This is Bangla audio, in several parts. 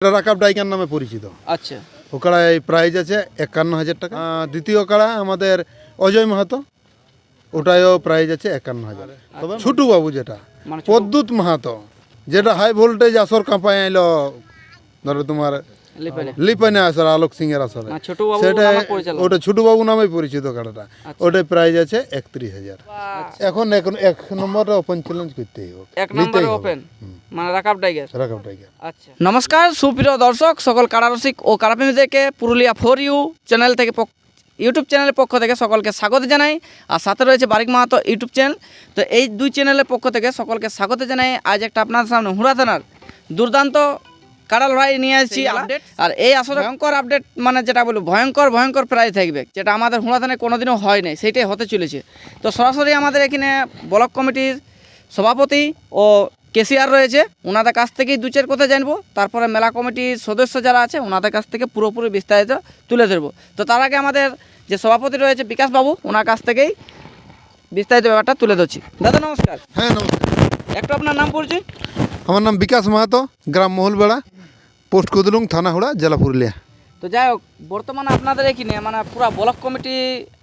এটা রাকাব ডাইকার নামে পরিচিত। আচ্ছা। ওকাড়ায় কাড়ায় প্রাইজ আছে একান্ন হাজার টাকা। দ্বিতীয় কাড়া আমাদের অজয় মাহাতো ওটাও প্রাইজ আছে একান্ন হাজার। তবে ছুটু? বাবু যেটা মানে পদ্যুৎ মাহাতো যেটা হাই ভোল্টেজ আসর কাঁপায় আইলো ধরো তোমার লিপানে? আসর আলোক সিং এর বাবু সেটা ওটা ছোটু বাবু নামে পরিচিত কাড়াটা আচ্ছা। ওটার প্রাইজ আছে একত্রিশ হাজার। এখন এখন এক নম্বরে ওপেন চ্যালেঞ্জ করতেই হবে। এক নম্বরে ওপেন মানে রাকাব টাইগার রাকাব টাইগার আচ্ছা। নমস্কার সুপ্রিয় দর্শক সকল কারারসিক ও কারাপ্রেমীদেরকে পুরুলিয়া ফোর ইউ চ্যানেল থেকে ইউটিউব চ্যানেলের পক্ষ থেকে সকলকে স্বাগত জানাই। আর সাথে রয়েছে বারিক মাহাতো ইউটিউব চ্যানেল তো এই দুই চ্যানেলের পক্ষ থেকে সকলকে স্বাগত জানাই। আজ একটা আপনাদের সামনে হুড়া থানার দুর্দান্ত কারা লড়াই নিয়ে এসেছি আপডেট আর এই আসলে ভয়ঙ্কর আপডেট মানে যেটা বলব ভয়ঙ্কর ভয়ঙ্কর প্রায় থাকবে যেটা আমাদের হুড়া থানায় কোনোদিনও হয় নাই সেইটাই হতে চলেছে। তো সরাসরি আমাদের এখানে ব্লক কমিটির সভাপতি ও কেসিআর রয়েছে ওনাদের কাছ থেকেই দু চার কথা জানব তারপরে মেলা কমিটির সদস্য যারা আছে ওনাদের কাছ থেকে পুরোপুরি বিস্তারিত তুলে ধরবো। তো তার আগে আমাদের যে সভাপতি রয়েছে বিকাশ বাবু ওনার কাছ থেকেই বিস্তারিত ব্যাপারটা তুলে ধরছি। দাদা নমস্কার। হ্যাঁ নমস্কার। একটু আপনার নাম পড়ছি আমার নাম বিকাশ মাহাতো গ্রাম মহলবেড়া পোস্ট কুদলুং থানা হুড়া জেলা পুরুলিয়া। তো যাই হোক বর্তমানে আপনাদের এখানে মানে পুরো ব্লক কমিটি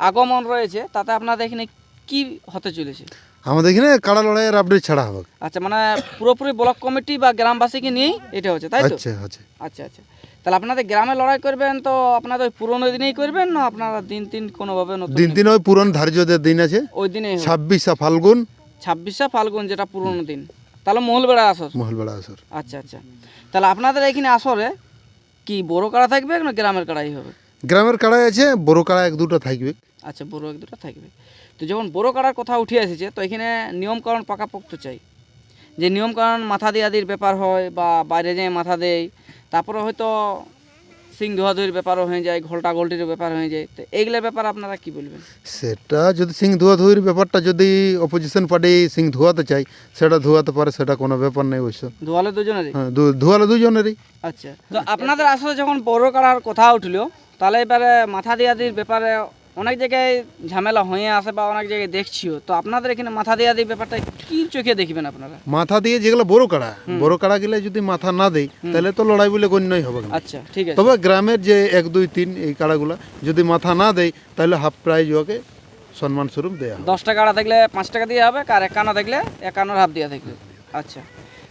আগমন রয়েছে তাতে আপনাদের এখানে কি হতে চলেছে? আমাদের এখানে কাড়া লড়াইয়ের আপডেট ছাড়া হবে। আচ্ছা মানে পুরোপুরি ব্লক কমিটি বা গ্রামবাসীকে নিয়েই এটা হচ্ছে তাই তো? আচ্ছা আচ্ছা। আচ্ছা আচ্ছা। তাহলে আপনাদের গ্রামে লড়াই করবেন তো আপনাদের ওই পুরোনো দিনেই করবেন না আপনারা দিন দিন কোনোভাবে নতুন দিন দিন? ওই পুরন ধার্য যে দিন আছে ওই দিনে ছাব্বিশা ফাল্গুন। ছাব্বিশে ফাল্গুন যেটা পুরোনো দিন। তাহলে মহলবেড়া আসর? মহলবেড়া আসর। আচ্ছা আচ্ছা। তাহলে আপনাদের এখানে আসরে কি বড় কাড়া থাকবে না গ্রামের কাড়াই হবে? গ্রামের কাড়াই আছে বড় কাড়া এক দুটো থাকবে। আচ্ছা বড় এক দুটো থাকবে। তো যখন বড় কাড়ার কথা উঠে এসেছে তো এখানে নিয়মকানুন পাকাপোক্ত চাই। যে নিয়মকরণ মাথা দিয়ে আদির ব্যাপার হয় বা বাইরে যেয়ে মাথা দেয় তারপরে হয়তো সিং ধোয়াধুয়ির ব্যাপারও হয়ে যায় ঘোলটা গোলটির ব্যাপার হয়ে যায়। তো এইগুলোর ব্যাপার আপনারা কি বলবেন? সেটা যদি সিং ধোয়াধুয়ের ব্যাপারটা যদি অপোজিশন পার্টি সিং ধোয়াতে চাই সেটা ধোয়াতে পারে সেটা কোনো ব্যাপার নেই অবশ্য। ধোয়ালে দুজনেরই? হ্যাঁ ধোয়ালে দুজনেরই। আচ্ছা। তো আপনাদের আসলে যখন বড় কাড়ার কথা উঠল তাহলে এবারে মাথা দিয়াদির ব্যাপারে অনেক জায়গায় ঝামেলা হয়ে আসে বা অনেক জায়গায় দেখছিও। তো আপনাদের এখানে মাথা দিয়াদির ব্যাপারটা কি চোখে দেখবেন আপনারা? মাথা দিয়ে যেগুলো বড় কাড়া বড় কাড়া গেলে যদি মাথা না দেয় তাহলে তো লড়াই বলে গণ্যই হবে আচ্ছা ঠিক আছে। তবে গ্রামের যে এক দুই তিন এই কাড়াগুলা যদি মাথা না দেয় তাহলে হাফ প্রাইজ ওকে সম্মান স্বরূপ দেয়া হবে। দশটা কাড়া থাকলে পাঁচ টাকা দিয়ে হবে আর একান্ন থাকলে একান্নর হাফ দিয়ে থাকবে আচ্ছা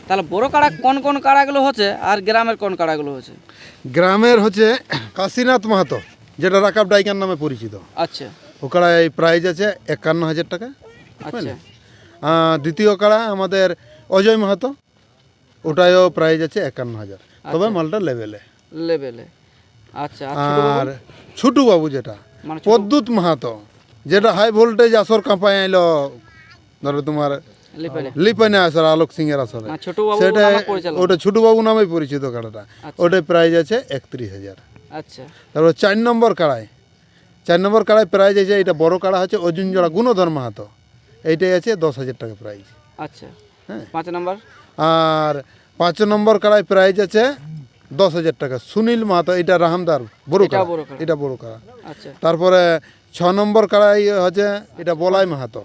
তাহলে বড় কাড়া কোন কোন কাড়াগুলো হচ্ছে আর গ্রামের কোন কাড়াগুলো হচ্ছে? গ্রামের হচ্ছে কাশীনাথ মাহাতো। যেটা রাকাব ডাইকার নামে পরিচিত। আচ্ছা। ও কাড়ায় প্রাইজ আছে একান্ন হাজার টাকা আচ্ছা। দ্বিতীয় কাড়া আমাদের অজয় মাহাতো ওটায়ও প্রাইজ আছে একান্ন হাজার। তবে মালটা লেভেলে লেভেলে আচ্ছা আর ছোট বাবু? যেটা মানে পদ্যুৎ মাহাতো যেটা হাই ভোল্টেজ আসর কাঁপায় আইলো ধরো তোমার লিপানে আসর আলোক সিং এর আসরে। মানে সেটা ওটা ছোটু বাবু নামে পরিচিত কাড়াটা ওটার প্রাইজ আছে একত্রিশ হাজার। আচ্ছা। তারপর চার নম্বর কাড়াই। চার নম্বর কাড়ায় প্রাইজ আছে এটা বড় কাড়া হচ্ছে অর্জুন জোড়া গুণধর মাহাতো। এইটাই আছে দশ হাজার টাকা প্রাইজ আচ্ছা। হ্যাঁ। পাঁচ নাম্বার? আর পাঁচ নম্বর কাড়াই প্রাইজ আছে দশ হাজার টাকা। সুনীল মাহাতো এটা রাহামদার বড় কাড়া। এটা বড় কাড়া। আচ্ছা। তারপরে ছ নম্বর কাড়াই হচ্ছে এটা বলাই মাহাতো।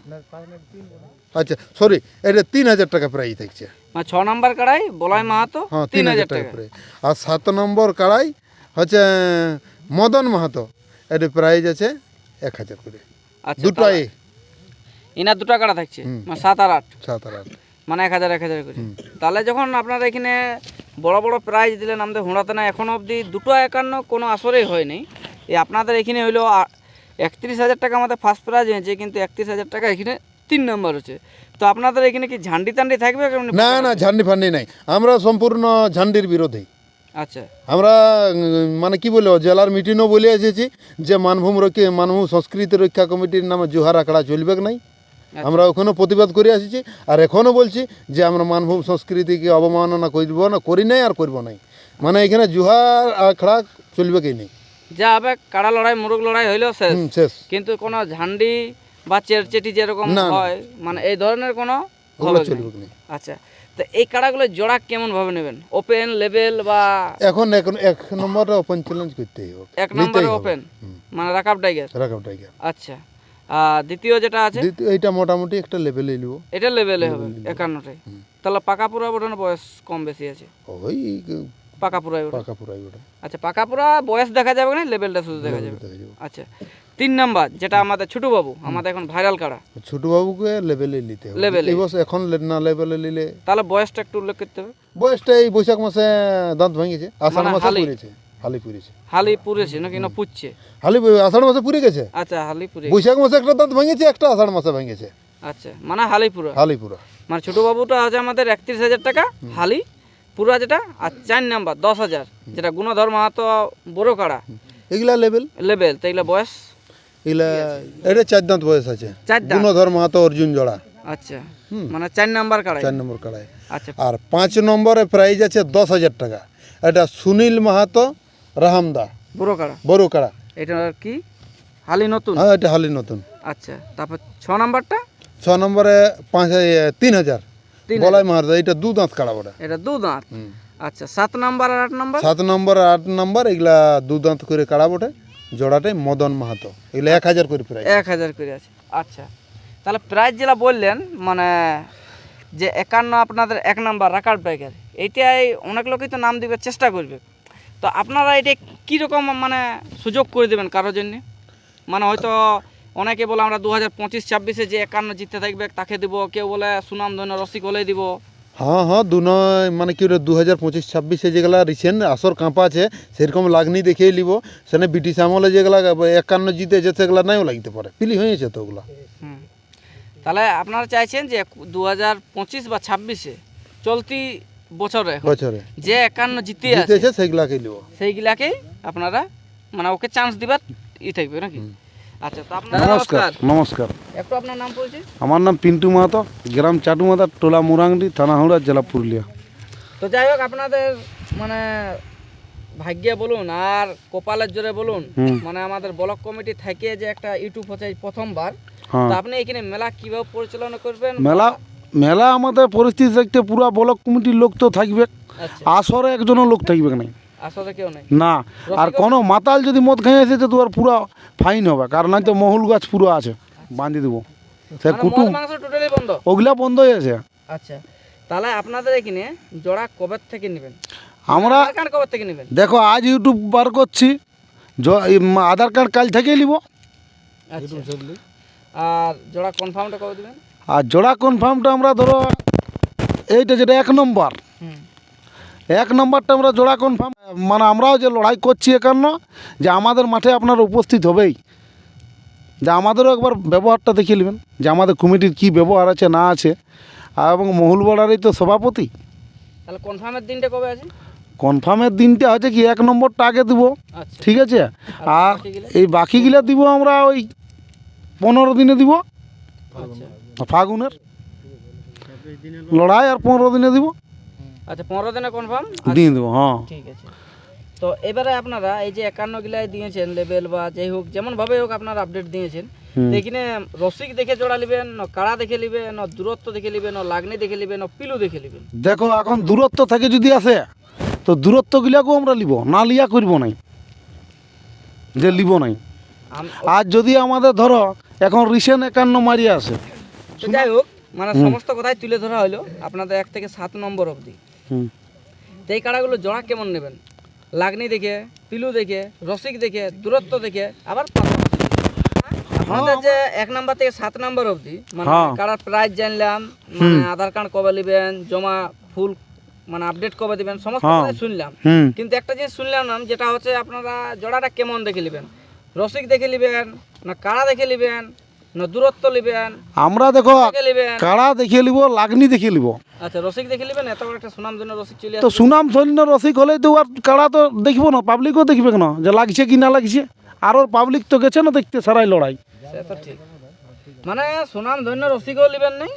আচ্ছা সরি এটা তিন হাজার টাকা প্রাইজ থাকছে। ছ নাম্বার কাড়াই বলাই মাহাতো হ্যাঁ তিন হাজার টাকা প্রাইজ আর সাত নম্বর কাড়াই হচ্ছে মদন মাহাতো। এটা প্রাইজ আছে এক হাজার করে। আচ্ছা দুটাই। ইনার দুটো কাড়া থাকছে? মানে সাত আর আট? সাত আর আট। মানে এক হাজার এক হাজার করে। তাহলে যখন আপনারা এখানে বড় বড় প্রাইজ দিলেন আমাদের হোঁড়াতে না এখনও অবধি দুটো একান্ন কোনো আসরেই হয়নি। এই আপনাদের এখানে হইল একত্রিশ হাজার টাকা আমাদের ফার্স্ট প্রাইজ হয়েছে কিন্তু একত্রিশ হাজার টাকা এখানে তিন নম্বর হচ্ছে। তো আপনাদের এখানে কি ঝান্ডি টান্ডি থাকবে? না না ঝান্ডি ফান্ডি নাই। আমরা সম্পূর্ণ ঝান্ডির বিরোধী। আচ্ছা। আমরা মানে কি বলব জেলার মিটিংও বলে এসেছি যে মানভূম রক্ষা মানভূম সংস্কৃতি রক্ষা কমিটির নামে জোহার আখড়া চলবে নাই। আমরা ওখানেও প্রতিবাদ করে আসছি আর এখনও বলছি যে আমরা মানভূম সংস্কৃতিকে অবমাননা করব না করি নাই আর করব নাই। মানে এখানে জুহার আখড়া চলবে কি নেই। যা হবে কাড়া লড়াই মুরগ লড়াই হইলেও শেষ। শেষ। কিন্তু কোনো ঝান্ডি বা চেরচেটি যেরকম। হয় মানে এই ধরনের কোনো আচ্ছা। তো এই কাড়াগুলো জোড়া কেমন ভাবে নেবেন? ওপেন লেভেল বা এখন এখন এক নম্বরে ওপেন চ্যালেঞ্জ করতেই হবে। এক নম্বরে ওপেন মানে রাকাব টাইগার টাইগার আচ্ছা। আর দ্বিতীয় যেটা আছে? এইটা মোটামুটি একটা লেভেলে নিব। এটা লেভেলে হবে একান্নটাই। তাহলে পাকা পুরা বোটানোর বয়স কম বেশি আছে। ওই পাকাপুরা ওটা পাকা পুরাই ওটা আচ্ছা পাকাপুরা বয়স দেখা যাবে না লেভেলটা শুধু দেখা যাবে। আচ্ছা। তিন নাম্বার যেটা আমাদের ছোটু বাবু আমাদের এখন ভাইরাল কাড়া ছোট বাবুকে লেভেলে নিতে হবে। লেভেলে। এই বছর এখন না লেভেলে নিলে তাহলে বয়সটা একটু উল্লেখ করতে হবে। বয়সটা এই বৈশাখ মাসে দাঁত ভেঙেছে আষাঢ় মানে মাসে। পুড়েছে হালি পুড়েছে। হালি পুড়েছে নাকি না পুচ্ছে হালি আষাঢ় মাসে পুড়ে গেছে। আচ্ছা হালি পুরে বৈশাখ মাসে একটা দাঁত ভেঙেছে একটা আষাঢ় মাসে ভেঙেছে। আচ্ছা মানে হালি পুরা। হালি পুরা। মানে ছোট বাবুটা আছে আমাদের একত্রিশ হাজার টাকা হালি পুরা যেটা আর চার নাম্বার দশ হাজার যেটা গুণধর মাহাতো বড় কাড়া এগুলা লেভেল লেভেল তো এগুলো বয়স এটা চার দাঁত বয়স আছে। চার দাঁত? গুণধর মাহাতো অর্জুন জোড়া। আচ্ছা। মানে চার নাম্বার কাড়াই? চার নম্বর কাড়ায় আচ্ছা। আর পাঁচ নম্বরে প্রাইজ আছে দশ হাজার টাকা। এটা সুনীল মাহাতো রাহামদা বড় কাড়া? বড় কাড়া। এটা কি? হালি নতুন? হ্যাঁ এটা হালি নতুন। আচ্ছা। তারপর ছ নাম্বারটা? ছ নম্বরে পাঁচ তিন হাজার। বলাই মাহাতো এটা দু দাঁত কাড়া ওটা এটা দু দাঁত? আচ্ছা সাত নাম্বার আর আট নাম্বার? সাত নম্বর আর আট নম্বর এগুলা দু দাঁত করে কাড়া বটে। জোড়াটাই মদন মাহাতো। এগুলা এক হাজার করে প্রাইজ এক হাজার করে আছে। আচ্ছা। তাহলে প্রাইস যেটা বললেন মানে যে একান্ন আপনাদের এক নাম্বার রাকার ব্যাগের এইটাই অনেক লোকই তো নাম দিবে চেষ্টা করবে। তো আপনারা এটা কীরকম মানে সুযোগ করে দেবেন কারোর জন্য? মানে হয়তো অনেকে বলে আমরা দু হাজার পঁচিশ ছাব্বিশে যে একান্ন জিততে থাকবে, তাকে দিব, কেউ বলে সুনাম ধন্য রসিক হলে দিব। হ্যাঁ হ্যাঁ দু নয় মানে কি দু হাজার পঁচিশ ছাব্বিশে যেগুলা রিসেন্ট আসর কাঁপা আছে সেরকম লাগনি দেখিয়ে নিব সেখানে ব্রিটিশ আমলে যেগুলা একান্ন জিতেছে সেগুলা নাইও লাগতে পারে। পিলি হয়েছে তো ওগুলা। তাহলে আপনারা চাইছেন যে দু হাজার পঁচিশ বা ছাব্বিশে চলতি বছরে বছরে। যে একান্ন জিতে আছে সেগুলাকে নিব সেইগুলাকেই আপনারা মানে ওকে চান্স দিবার ই থাকবে নাকি? আচ্ছা তো আপনার নমস্কার নমস্কার। একটু আপনার নাম পরিচয়? আমার নাম পিন্টু মাহাতো গ্রাম চাটুমাতা টোলা মুরাংডি থানা হাওড়া জেলা পুরুলিয়া। তো যাই হোক আপনাদের মানে ভাগ্যে বলুন আর কপালের জোরে বলুন মানে আমাদের ব্লক কমিটি থেকে যে একটা ইউটিউব হচ্ছে প্রথমবার হ্যাঁ। তো আপনি এখানে মেলা কীভাবে পরিচালনা করবেন? মেলা মেলা আমাদের পরিস্থিতি দেখতে পুরা ব্লক কমিটির লোক তো থাকবে। আচ্ছা। আসরে একজনও লোক থাকবে না না আর কোনো মাতাল যদি মদ খাই এসেছে তো আর পুরো ফাইন হবে। কারণ তো মহুল গাছ পুরো আছে বাঁধি দেবো। সে মানে কুটুম। ওগুলা বন্ধ? হয়ে আছে। আচ্ছা। তাহলে আপনাদের এখানে জোড়া কবে থেকে নেবেন? আমরা কবে থেকে নেবেন? দেখো আজ ইউটিউব বার করছি। আধার কার্ড কাল থেকেই নিব। আচ্ছা। আর জোড়া কনফার্মটা কবে দেবেন? আর জোড়া কনফার্মটা আমরা ধরো এইটা যেটা এক নম্বর। এক নম্বরটা আমরা জোড়া কনফার্ম মানে আমরাও যে লড়াই করছি একান্ন যে আমাদের মাঠে আপনারা উপস্থিত হবেই। যে আমাদেরও একবার ব্যবহারটা দেখিয়ে নেবেন যে আমাদের কমিটির কী ব্যবহার আছে না আছে। এবং মহুলবাড়ারই তো সভাপতি। তাহলে কনফার্মের দিনটা কবে আছে? কনফার্মের দিনটা হচ্ছে কি এক নম্বরটা আগে দিব। আচ্ছা। ঠিক আছে? আর এই বাকিগুলা দিব আমরা ওই পনেরো দিনে দিব। আচ্ছা। ফাগুনের। লড়াই আর পনেরো দিনে দিব। আচ্ছা পনেরো দিনে কনফার্ম দিয়ে দেবো হ্যাঁ। ঠিক আছে। তো এবারে আপনারা এই যে একান্ন গিলাই দিয়েছেন লেভেল বা যাই হোক যেমন ভাবে হোক আপনারা আপডেট দিয়েছেন। তো এখানে রসিক দেখে জোড়া নেবেন না কাড়া দেখে নেবেন না দূরত্ব দেখে নেবেন না লাগনি দেখে নেবেন না পিলু দেখে নেবেন? দেখো এখন দূরত্ব থেকে যদি আসে তো দূরত্ব দূরত্বগুলাকেও আমরা লিব না লিয়া করব নাই। যে লিব নাই। আর যদি আমাদের ধরো এখন রিসেন্ট একান্ন মারিয়া আছে। যাই হোক মানে সমস্ত কথাই তুলে ধরা হলো আপনাদের এক থেকে সাত নম্বর অবধি। তো এই কাড়াগুলো জোড়া কেমন নেবেন? লাগনি দেখে পিলু দেখে রসিক দেখে দূরত্ব দেখে আবার পারফরমেন্স যে এক নাম্বার থেকে সাত নাম্বার অবধি মানে হ্যাঁ। কারার প্রাইস জানলাম মানে আধার কার্ড কবে নেবেন জমা ফুল মানে আপডেট কবে দিবেন সমস্ত হ্যাঁ। শুনলাম। কিন্তু একটা জিনিস শুনলাম না যেটা হচ্ছে আপনারা জোড়াটা কেমন দেখে নেবেন? রসিক দেখে নেবেন না কারা দেখে নেবেন? দূরত্ব নেবেন আমরা দেখো কাড়া দেখিয়ে লিব লাগনি দেখিয়ে লিব। আচ্ছা রসিক দেখে নেবেন এত একটা সুনাম জন্য রসিক চলে তো সুনাম সৈন্য রসিক হলেই তো আর কাড়া তো দেখব না পাবলিকও দেখবে কেন? যে লাগছে কি না লাগছে? আর ওর পাবলিক তো গেছে না দেখতে সারাই লড়াই। সে তো ঠিক। মানে সুনাম ধন্য রসিকও নেবেন নাই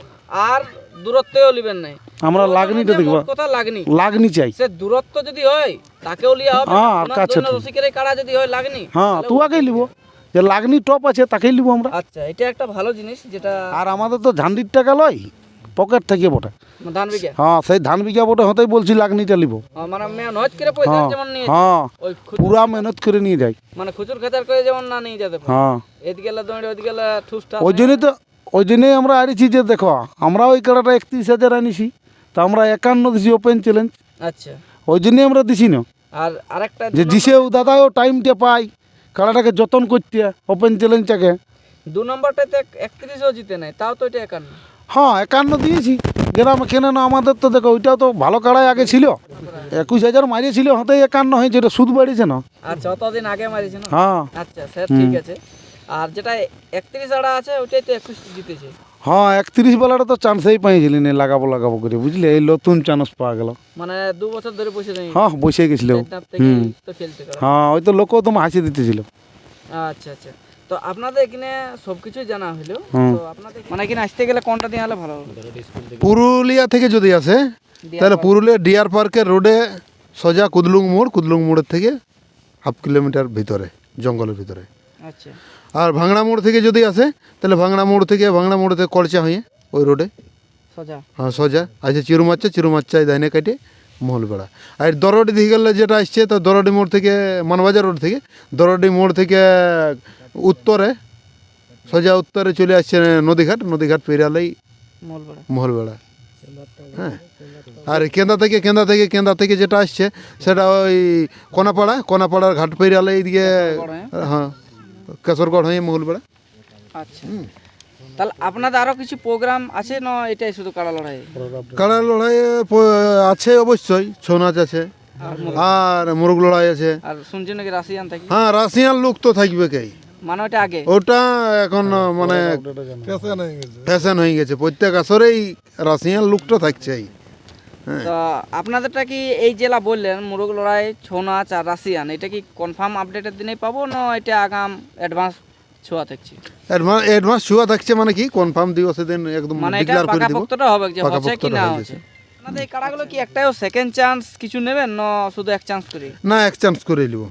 আর দূরত্বেও নেবেন নাই। আমরা লাগনিটা দেখব। মোট কথা লাগনি। লাগনি চাই। সে দূরত্ব যদি হয় তাকেও লিয়া হবে। হ্যাঁ, কাছে রসিকের কাড়া যদি হয় লাগনি। হ্যাঁ তু আগেই লিব। যে লাগনি টপ আছে তাকেই লিব আমরা। আচ্ছা এটা একটা ভালো জিনিস যেটা আর আমাদের তো ঝান্ডির টাকা লয় পকেট থেকে বটে। ধান বিঘা? হ্যাঁ সেই ধান বিঘা বটে হতেই বলছি লাগনিটা লিব। মানে মেহনত করে পয়সা হ্যাঁ যেমন নিয়ে হ্যাঁ পুরা মেহনত করে নিয়ে যাই মানে খুচুর খাতার করে যেমন না নিয়ে যেতে হ্যাঁ। এদিকে দৌড়ে ওদিকে ঠুসটা ওই জন্যই তো ওই জন্যই আমরা আনিছি যে দেখো আমরা ওই কাড়াটা একত্রিশ হাজার আনিছি তো আমরা একান্ন দিছি ওপেন চ্যালেঞ্জ আচ্ছা। ওই জন্যই আমরা দিছি না। আর আরেকটা যে দিছেও দাদাও টাইমটা পাই কাড়াটাকে যতন করতে ওপেন চ্যালেঞ্জটাকে দু নম্বরটাতে একত্রিশও জিতে নেয় তাও তো এটা একান্ন। হ্যাঁ একান্ন দিয়েছি। গ্রামে কেনে না আমাদের তো দেখো ওইটাও তো ভালো কাড়াই আগে ছিল। একুশ হাজার মারিয়েছিল হতেই একান্ন হয়েছে এটা সুদ বাড়িয়েছে না। আচ্ছা অতদিন আগে মারিয়েছে না? হ্যাঁ। আচ্ছা স্যার ঠিক আছে। আর যেটা একত্রিশ আড়া আছে ওইটাই তো একুশ জিতেছে। হ্যাঁ একত্রিশ বেলাটা তো চান্সেই পাইছিলি না লাগাবো লাগাবো করে বুঝলি? এই নতুন চান্স পাওয়া গেল। মানে দু বছর ধরে বসে নেই হ্যাঁ বসে গেছিল। হুম। হ্যাঁ ওই তো লোকও তোমার হাসি দিতেছিল। আচ্ছা আচ্ছা। তো আপনাদের এখানে সবকিছু জানা হলো। তো আপনাদের মানে এখানে আসতে গেলে কোনটা দিয়ে হলে ভালো হবে? পুরুলিয়া থেকে যদি আসে তাহলে পুরুলিয়া ডিয়ার পার্কের রোডে সোজা কুদলুং মোড় কুদলুং মোড়ের থেকে হাফ কিলোমিটার ভিতরে জঙ্গলের ভিতরে। আচ্ছা। আর ভাঙড়া মোড় থেকে যদি আসে তাহলে ভাঙড়া মোড় থেকে ভাঙড়া মোড় থেকে কলচা হয়ে ওই রোডে। সোজা। হ্যাঁ সোজা। আছে চিরুমাচ্চা চিরুমাচ্চায় দাইনে কাটে মহলবেড়া। আর দরডি দিকে গেলে যেটা আসছে তো দরডি মোড় থেকে মানবাজার রোড থেকে দরডি মোড় থেকে উত্তরে সোজা উত্তরে চলে আসছে নদীঘাট। নদীঘাট মলবড়া মহলবেড়া। হ্যাঁ। আর কেন্দা থেকে কেন্দা থেকে কেন্দা থেকে যেটা আসছে সেটা ওই কোনাপাড়া কোনাপাড়ার ঘাট পেরিয়ালে এইদিকে হ্যাঁ। কেশরগড় হয়ে মহলবেড়া আচ্ছা। তাহলে আপনাদের আরও কিছু প্রোগ্রাম আছে না এটাই শুধু কাড়া লড়াই? কাড়া লড়াই আছে অবশ্যই ছৌ নাচ আছে। আর মুরগ- লড়াই আছে। আর শুনছি নাকি রাশিয়ান থাকি? হ্যাঁ রাশিয়ান লোক তো থাকবে কে? মানে ওটা আগে? ওটা এখন মানে ফ্যাশন হয়ে গেছে। প্রত্যেক আসরেই রাশিয়ান লুকটা থাকছেই। তো আপনাদেরটা কি এই জেলা বললেন মুরগ লড়াই ছৌ নাচ আর রাশিয়ান এটা কি কনফার্ম আপডেটের দিনেই পাবো না এটা আগাম অ্যাডভান্স ছোঁয়া থাকছে? অ্যাডভান্স অ্যাডভান্স শুয়া থাকছে মানে কি? কনফার্ম দিব সেদিন একদম মানে এটা ডিক্লেয়ার করে পাকা দিব। পোক্তটা হবে যে হচ্ছে কি না হচ্ছে। আপনাদের এই কাড়াগুলো কি একটাও সেকেন্ড চান্স কিছু নেবেন না শুধু এক চান্স করে? না এক চান্স করে নিব।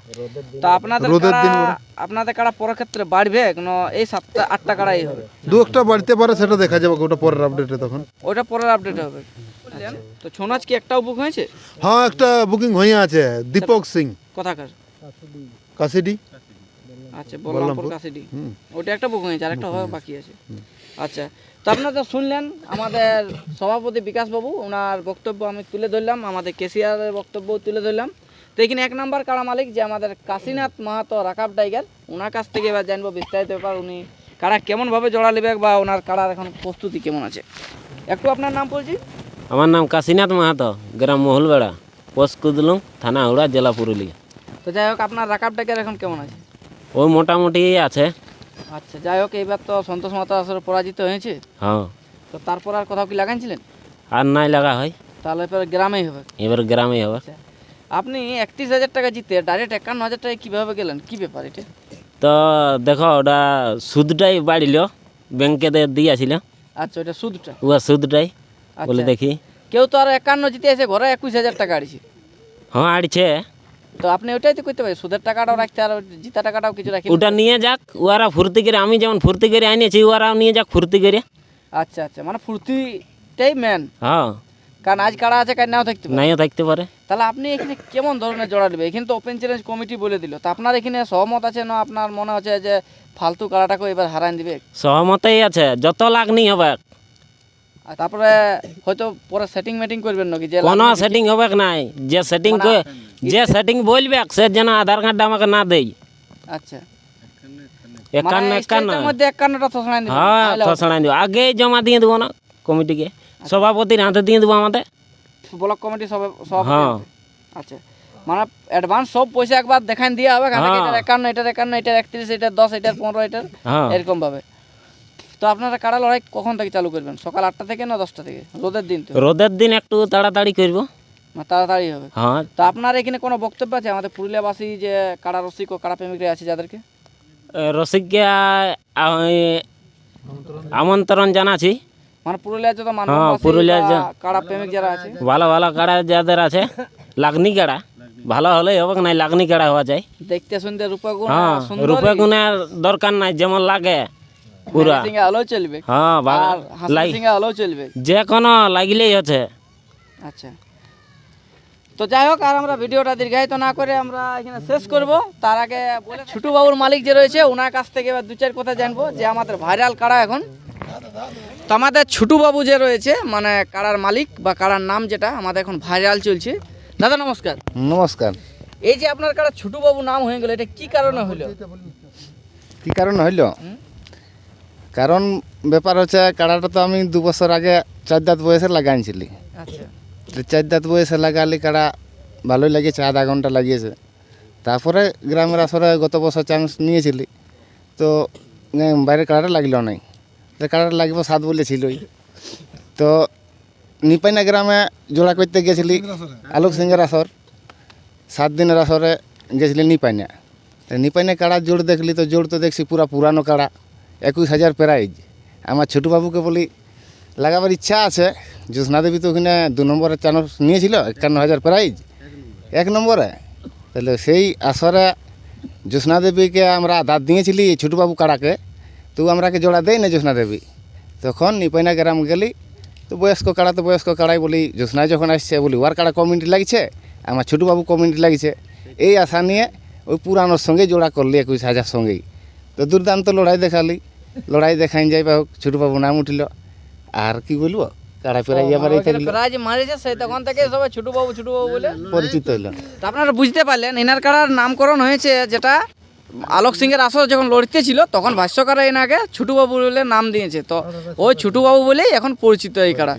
তো আপনাদের রোদের দিন আপনাদের কাড়া পরের ক্ষেত্রে বাড়বে? না এই সাতটা আটটা কাড়াই হবে? দু একটা বাড়তে পারে সেটা দেখা যাবে ওটা পরের আপডেটে তখন। ওটা পরের আপডেট হবে। বুঝলেন? তো ছৌ নাচ কি একটাও বুক হয়েছে? হ্যাঁ একটা বুকিং হয়ে আছে। দীপক সিং। কোথাকার। কাশিডি আচ্ছা বলরামপুর কাশিডি ওটা একটা বুক হয়েছে আর একটা হওয়া বাকি আছে। আচ্ছা তো আপনারা শুনলেন আমাদের সভাপতি বিকাশ বাবু ওনার বক্তব্য আমি তুলে ধরলাম আমাদের কেসিয়ারের বক্তব্য তুলে ধরলাম। তো এখানে এক নাম্বার কাড়া মালিক যে আমাদের কাশীনাথ মাহাতো রাকাব টাইগার ওনার কাছ থেকে এবার জানব বিস্তারিত ব্যাপার উনি কাড়া কেমনভাবে জড়া নেবে বা ওনার কাড়ার এখন প্রস্তুতি কেমন আছে। একটু আপনার নাম বলছি? আমার নাম কাশীনাথ মাহাতো গ্রাম মহলবেড়া পোস্ট কুদলুং থানা হাওড়া জেলা পুরুলিয়া। তো যাই হোক আপনার রাকাব টাইগার এখন কেমন আছে? ওই মোটামুটি আছে। আচ্ছা যাই হোক এইবার তো সন্তোষ মাতা আসলে পরাজিত হয়েছে। হ্যাঁ। তো তারপর আর কোথাও কি লাগাইছিলেন? আর নাই লাগা হয়। তাহলে এবার গ্রামেই হবে। এবার গ্রামেই হবে। আচ্ছা। আপনি একত্রিশ হাজার টাকা জিতে ডাইরেক্ট একান্ন হাজার টাকা কীভাবে গেলেন? কী ব্যাপার এটা? তো দেখো ওটা সুদটাই বাড়িল ব্যাংকে দিয়েছিল। আচ্ছা ওটা সুদটা? উয়া সুদটাই। বলে আচ্ছা দেখি। কেউ তো আর একান্ন জিতে এসে ঘরে একুশ হাজার টাকা আড়িছে। হ্যাঁ আড়ছে। তো আপনি ওটাই তো করতে পারেন সুদের টাকাটাও রাখতে আর জিতা টাকাটাও কিছু রাখি ওটা নিয়ে যাক ওরা ফুর্তি করে আমি যেমন ফুর্তি করে আনিয়েছি ওরাও নিয়ে যাক ফুর্তি করে। আচ্ছা আচ্ছা মানে ফুর্তিটাই মেন হ্যাঁ। কারণ আজ কারা আছে কার নাও থাকতে পারে। নাইও থাকতে পারে। তাহলে আপনি এখানে কেমন ধরনের জোড়া নেবে এখানে তো ওপেন চ্যালেঞ্জ কমিটি বলে দিল। তো আপনার এখানে সহমত আছে না আপনার মনে হচ্ছে যে ফালতু কাড়াটাকে এবার হারান দিবে? সহমতেই আছে যত লাখ নি হবে তারপরে হয়তো পরে সেটিং মেটিং করবেন নাকি? যে কোনো সেটিং হবে নাই। যে সেটিং যে সেটিং বলবে সে যেন আধার কার্ডটা আমাকে না দেই আচ্ছা। একান্ন মানে একান্ন। মধ্যে একান্নটা থসড়াই দিবেন। হ্যাঁ থসড়াই দেবো। আগেই জমা দিয়ে দেবো না কমিটিকে। সভাপতির হাতে দিয়ে দেবো আমাদের। ব্লক কমিটি সব সব হ্যাঁ। আচ্ছা। মানে অ্যাডভান্স সব পয়সা একবার দেখান দিয়ে হবে হ্যাঁ। এটার একান্ন এটার একান্ন এটার একত্রিশ এটার দশ এটার পনেরো এটার হ্যাঁ। এরকম ভাবে তো আপনারা কাড়া লড়াই কখন থেকে চালু করবেন? সকাল আটটা থেকে না দশটা থেকে? রোদের দিন তো। রোদের দিন একটু তাড়াতাড়ি করব। তাড়াতাড়ি হবে। হ্যাঁ। তো আপনার এখানে কোনো বক্তব্য আছে? আমাদের পুরুলিয়াবাসী যে কাড়া রসিক ও কাড়া প্রেমিকরা আছে যাদেরকে? রসিককে আমন্ত্রণ জানাচ্ছি। মানে পুরুলিয়ার যত মানুষ হ্যাঁ, পুরুলিয়ার যে- কাড়া প্রেমিক যারা আছে? ভালো ভালো কাড়া যাদের আছে লাগনি কাড়া। ভালো হলেই হবে নাই লাগনি কাড়া হওয়া যায়। দেখতে শুনতে রূপগুণ হ্যাঁ রূপে গুণের দরকার নাই যেমন লাগে। পুরা। সিঙ্গা হলেও চলবে। হ্যাঁ আর হাসি সিঙ্গা হলেও চলবে। যে কোনো লাগলেই হচ্ছে আচ্ছা। তো যাই হোক আর আমরা ভিডিওটা দীর্ঘায়িত না করে আমরা এখানে শেষ করব। তার আগে বলে ছোটু বাবুর মালিক যে রয়েছে ওনার কাছ থেকে এবার দু চার কথা জানব যে আমাদের ভাইরাল কাড়া এখন। তো আমাদের ছোটু বাবু যে রয়েছে মানে কাড়ার মালিক বা কাড়ার নাম যেটা আমাদের এখন ভাইরাল চলছে। দাদা নমস্কার। নমস্কার। এই যে আপনার কারা ছোটু বাবু নাম হয়ে গেল এটা কি কারণে হলো? কি কারণে হইল কারণ ব্যাপার হচ্ছে কাড়াটা তো আমি দু বছর আগে চার দাঁত বয়সে লাগাইছিলি আচ্ছা। তো চার দাঁত বয়সে লাগালি কাড়া ভালোই লাগিয়েছে আধা ঘণ্টা লাগিয়েছে। তারপরে গ্রামের আসরে গত বছর চান্স নিয়েছিলি। তো বাইরে কাড়াটা লাগল নাই। কাড়াটা লাগবে সাত বলেছিলই তো নিপাইনা গ্রামে জোড়া করতে গেছিলি আলোক সিংহের আসর। সাত দিনের আসরে গেছিলি নিপাইনা। নিপাইনা কাড়া জোড় দেখলি তো জোড় তো দেখছি পুরা পুরানো কাড়া। একুশ হাজার প্রাইজ। আমার ছোটো বাবুকে বলি, লাগাবার ইচ্ছা আছে। জ্যোৎস্না দেবী তো ওখানে দু নম্বরে চান্স নিয়েছিল, একান্ন হাজার প্রাইজ। এক নম্বরে। তাহলে সেই আসরে জ্যোৎস্না দেবীকে আমরা দাঁত দিয়েছিলি ছোটুবাবু কাড়াকে। তো আমরাকে জোড়া দেয় না জ্যোৎস্না দেবী। তখন নিপাইনা গ্রাম গেলি, তো বয়স্ক কাড়া তো বয়স্ক কাড়াই বলি, জ্যোৎস্না যখন আসছে বলি ওয়ার কাড়া কমিটি লাগছে? আমার ছোটুবাবু কমিটি লাগছে। এই আশা নিয়ে ওই পুরানোর সঙ্গে জোড়া করলি একুশ হাজার সঙ্গেই। তো দুর্দান্ত লড়াই দেখালি। লড়াই দেখাই যাই বা হোক ছোটুবাবু নাম উঠিল। আর কি বলব? কাড়া পেরাই আমার এই থাকল প্রায় যে মারেছে সেই তখন থেকে সবাই ছোটু বাবু ছোটু বাবু বলে। পরিচিত হইল। আপনারা বুঝতে পারলেন এনার কারার নামকরণ হয়েছে যেটা আলোক আসর যখন লড়তে ছিল তখন ভাষ্যকারা এনাকে ছুটুবাবু বলে নাম দিয়েছে। তো ওই ছুটুবাবু বলেই এখন পরিচিত এই কারা